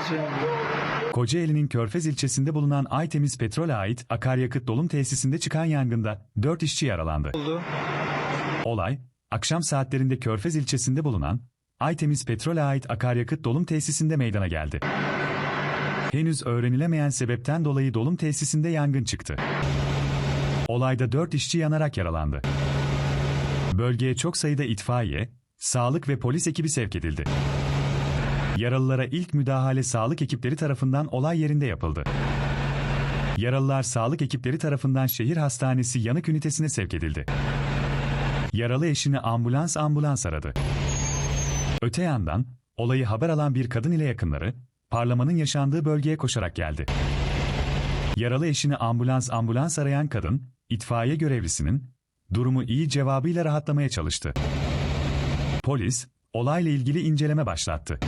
alacağım. Kocaeli'nin Körfez ilçesinde bulunan Aytemiz Petrol'e ait akaryakıt dolum tesisinde çıkan yangında 4 işçi yaralandı. Oldu. Olay, akşam saatlerinde Körfez ilçesinde bulunan Aytemiz Petrol'e ait akaryakıt dolum tesisinde meydana geldi. Henüz öğrenilemeyen sebepten dolayı dolum tesisinde yangın çıktı. Olayda 4 işçi yanarak yaralandı. Bölgeye çok sayıda itfaiye, sağlık ve polis ekibi sevk edildi. Yaralılara ilk müdahale sağlık ekipleri tarafından olay yerinde yapıldı. Yaralılar sağlık ekipleri tarafından şehir hastanesi yanık ünitesine sevk edildi. Yaralı eşini ambulans ambulans aradı. Öte yandan, olayı haber alan bir kadın ile yakınları, parlamanın yaşandığı bölgeye koşarak geldi. Yaralı eşini ambulans ambulans arayan kadın, itfaiye görevlisinin, durumu iyi cevabıyla rahatlamaya çalıştı. Polis, olayla ilgili inceleme başlattı.